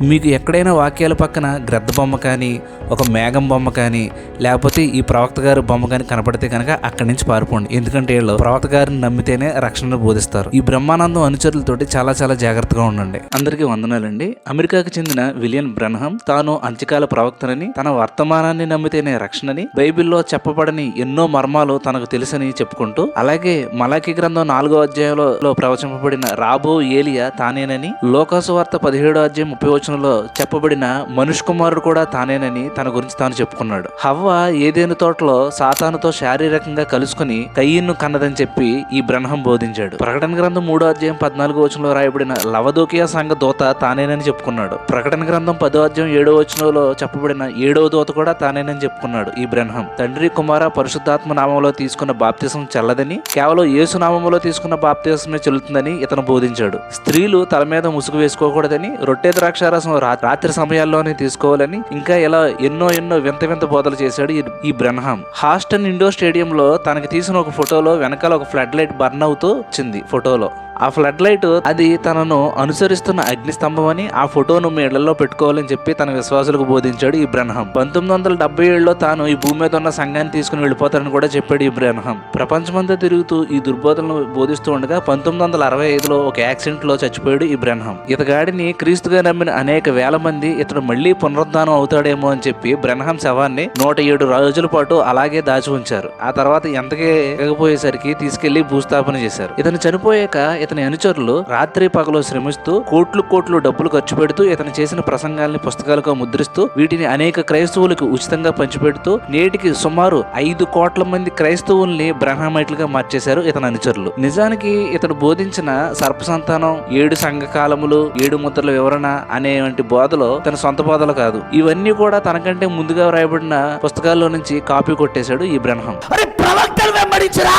మీకు ఎక్కడైనా వాక్యాల పక్కన గ్రద్ద బొమ్మ కానీ ఒక మేఘం బొమ్మ కానీ లేకపోతే ఈ ప్రవక్త గారి బొమ్మ కానీ కనపడితే కనుక అక్కడి నుంచి పారిపోండి. ఎందుకంటే వీళ్ళు ప్రవక్త గారిని నమ్మితేనే రక్షణను బోధిస్తారు. ఈ బ్రహ్మానందం అనుచరులతోటి చాలా చాలా జాగ్రత్తగా ఉండండి. అందరికీ వందనాలండి. అమెరికాకు చెందిన విలియన్ బ్రహ్మం తాను అంత్యకాల ప్రవక్తనని తన వర్తమానాన్ని నమ్మితేనే రక్షణని బైబిల్లో చెప్పబడని ఎన్నో మర్మాలు తనకు తెలుసని చెప్పుకుంటూ అలాగే మలాఖీ గ్రంథం నాలుగో అధ్యాయంలో ప్రవచింపబడిన రాబో ఏలియా తానేనని లోకాసు వార్త పదిహేడో అధ్యాయం ముప్పై వచనంలో చెప్పబడిన మనుష్ కుమారుడు కూడా తానేనని తన గురించి తాను చెప్పుకున్నాడు. హవ్వ ఏదేను తోటలో సాతానుతో శారీరకంగా కలుసుకుని కయ్యను కన్నదని చెప్పి ఈ బ్రహ్మం బోధించాడు. ప్రకటన గ్రంథం మూడో అధ్యాయం పద్నాలుగో వచనంలో రాయబడిన లవదోకియా సంఘ దూత తానేనని చెప్పుకున్నాడు. ప్రకటన గ్రంథం పదో అధ్యాయం ఏడో వచనంలో చెప్పబడిన ఏడవ దూత కూడా తానేనని చెప్పుకున్నాడు ఈ బ్రహ్మం. తండ్రి కుమార పరిశుద్ధాత్మ నామంలో తీసుకున్న బాప్తిసం చల్లదని కేవలం యేసు నామంలో తీసుకున్న బాప్తిసమే చెల్లుతుందని ఇతను బోధించాడు. స్త్రీలు తల మీద ముసుగు వేసుకోకూడదని రొట్టె ద్రాక్షార రసం రాత్రి సమయాల్లోనే తీసుకోవాలని ఇంకా ఇలా ఎన్నో ఎన్నో వింత వింత బోధలు చేశాడు ఈ- ఈ హాస్టన్ ఇండోర్ స్టేడియంలో తనకి తీసిన ఒక ఫోటోలో వెనకాల ఒక ఫ్లడ్ లైట్ బర్న్ అవుతూ వచ్చింది ఫోటోలో. ఆ ఫ్లడ్ లైట్ అది తనను అనుసరిస్తున్న అగ్నిస్తంభం అని ఆ ఫోటోను మీ ఇళ్ళలో పెట్టుకోవాలని చెప్పి తన విశ్వాసులకు బోధించాడు ఈ బ్రహ్మం పంతొమ్మిది వందల డెబ్బై ఏడులో తాను ఈ భూమి మీద ఉన్న సంఘాన్ని తీసుకుని వెళ్ళిపోతారని కూడా చెప్పాడు ఈ బ్రహ్మం ప్రపంచమంతా తిరుగుతూ ఈ దుర్బోధనలు బోధిస్తూ ఉండగా పంతొమ్మిది వందల అరవై ఐదులో ఒక యాక్సిడెంట్లో చచ్చిపోయాడు ఈ బ్రహ్మం ఇతగాడిని క్రీస్తుగా నమ్మిన అనేక వేల మంది ఇతడు మళ్ళీ పునరుద్ధానం అవుతాడేమో అని చెప్పి బ్రహ్మం శవాన్ని నూట ఏడు రోజుల పాటు అలాగే దాచి ఉంచారు. ఆ తర్వాత ఎంతకే ఎగపోయేసరికి తీసుకెళ్ళి భూస్థాపన చేశారు. ఇతను చనిపోయాక ఇతని అనుచరులు రాత్రి పగలు శ్రమిస్తూ కోట్లు కోట్లు డబ్బులు ఖర్చు పెడుతూ ఇతను చేసిన ప్రసంగాల్ని పుస్తకాలుగా ముద్రిస్తూ వీటిని అనేక క్రైస్తవులకు ఉచితంగా పంచిపెడుతూ నేటికి సుమారు ఐదు కోట్ల మంది క్రైస్తవుల్ని బ్రహ్మమైట్లుగా మార్చేశారు ఇతని అనుచరులు. నిజానికి ఇతడు బోధించిన సర్ప సంతానం ఏడు సంఘ కాలములు ఏడు ముద్రల వివరణ అనేవంటి బోధలు తన సొంత బోధలు కాదు. ఇవన్నీ కూడా తనకంటే ముందుగా వ్రాయబడిన పుస్తకాల్లో నుంచి కాపీ కొట్టేశాడు ఈ బ్రహ్మం ప్రవక్తలు వెంబడించరా?